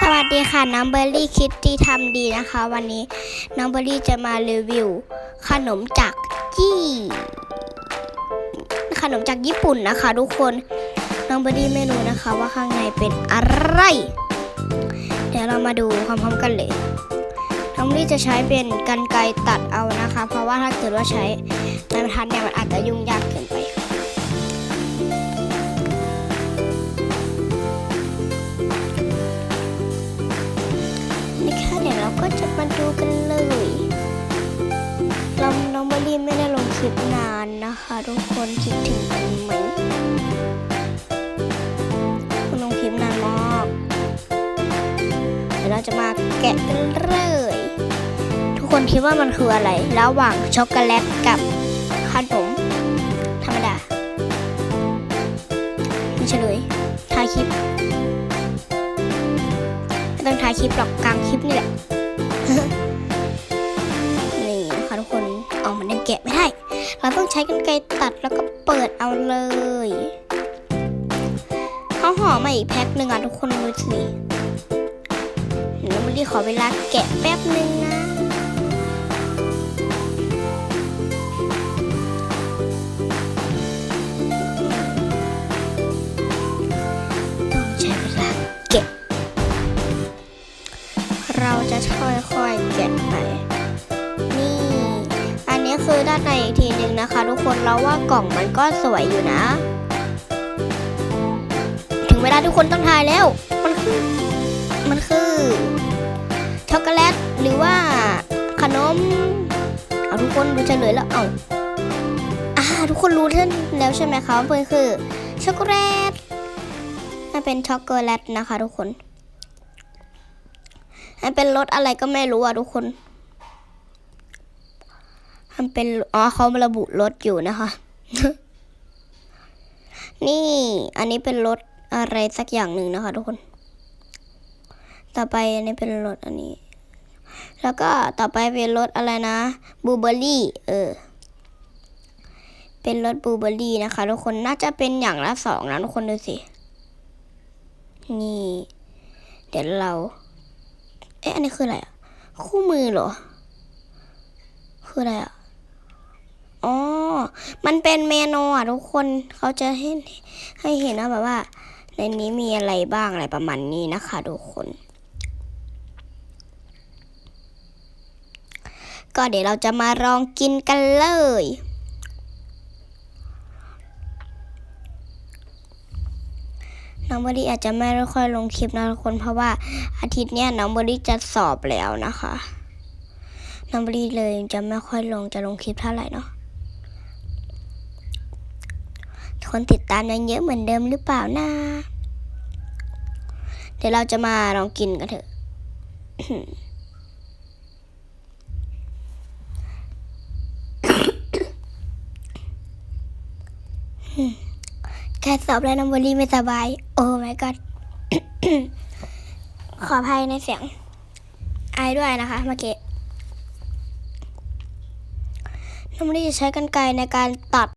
สวัสดีค่ะ น้องเบอร์รี่คิดที่ทำดีนะคะ วันนี้น้องเบอร์รี่จะมารีวิว ขนมจากจี้ขนมจากญี่ปุ่นนะคะ ทุกคนน้องเบอร์รี่ไม่รู้นะคะ ว่าข้างในเป็นอะไร เดี๋ยวเรามาดูพร้อมๆกันเลยน้องเบอร์รี่จะใช้เป็นกันไกรตัดเอานะคะ เพราะว่าถ้าเกิดว่าใช้ไม้บรรทัดเนี่ยมันอาจจะยุ่งยากเกินไป ลงคลิปนานนะคะ ทุกคนคิดถึงกันไหมคุณลงคลิปนานมากเดี๋ยวเราจะมาแกะกันเลย ทุกคนคิดว่ามันคืออะไร ระหว่างช็อกโกแลตกับขนมธรรมดาไม่เฉลยถ่ายคลิปไม่ต้องถ่ายคลิปหรอกกลางคลิปนี่แหละ ต้องใช้กรรไกรตัดแล้วก็เปิดเอาเลยเขาห่อมาอีกแพ็คหนึ่งอะทุกคนดูสิเดี๋ยวมันรีขอเวลาแกะแป๊บหนึ่งนะ คือด้านในอีกทีหนึ่งนะคะ ทุกคนเราว่ากล่องมันก็สวยอยู่นะ ถึงเวลาทุกคนต้องทายแล้ว มันคือ มันคือ ช็อกโกแลตหรือว่าขนม เอาทุกคนดูเฉลยแล้ว เอาอ่าทุกคนรู้ทันแล้วใช่ไหมคะว่ามันคือช็อกโกแลตมันเป็นช็อกโกแลตนะคะ ทุกคนมันเป็นรถอะไรก็ไม่รู้อะทุกคน มันเป็นอ๋อเขาระบุรถอยู่นะคะ นี่อันนี้เป็นรถอะไรสักอย่างหนึ่งนะคะ ทุกคน ต่อไปอันนี้เป็นรถอันนี้ แล้วก็ต่อไปเป็นรถอะไรนะบูเบอรี่เออ เป็นรถบูเบอรี่นะคะ ทุกคนน่าจะเป็นอย่างละสองนะทุกคนดูสิ นี่ เดี๋ยวเรา เอ๊ะอันนี้คืออะไรอะคู่มือเหรอ คืออะไรอะอ๋อ มันเป็นเมนูอะทุกคนเขาจะให้ให้เห็นว่าแบบว่า ในนี้มีอะไรบ้างอะไรประมาณนี้นะคะทุกคน ก็เดี๋ยวเราจะมาลองกินกันเลยน้องบอดี้อาจจะไม่ค่อยลงคลิปนะทุกคนเพราะว่าอาทิตย์เนี้ยน้องบอดี้จะสอบแล้วนะคะน้องบอดี้เลยจะไม่ค่อยลงจะลงคลิปเท่าไหร่เนาะ คนติดตามยังเยอะเหมือนเดิมหรือเปล่านะ เดี๋ยวเราจะมาลองกินกันเถอะ แค่สอบแล้วน้องบรีไม่สบาย โอ้ my god ขออภัยในเสียงไอด้วยนะคะเมื่อกี้น้องบรีจะใช้กันไกรในการตัด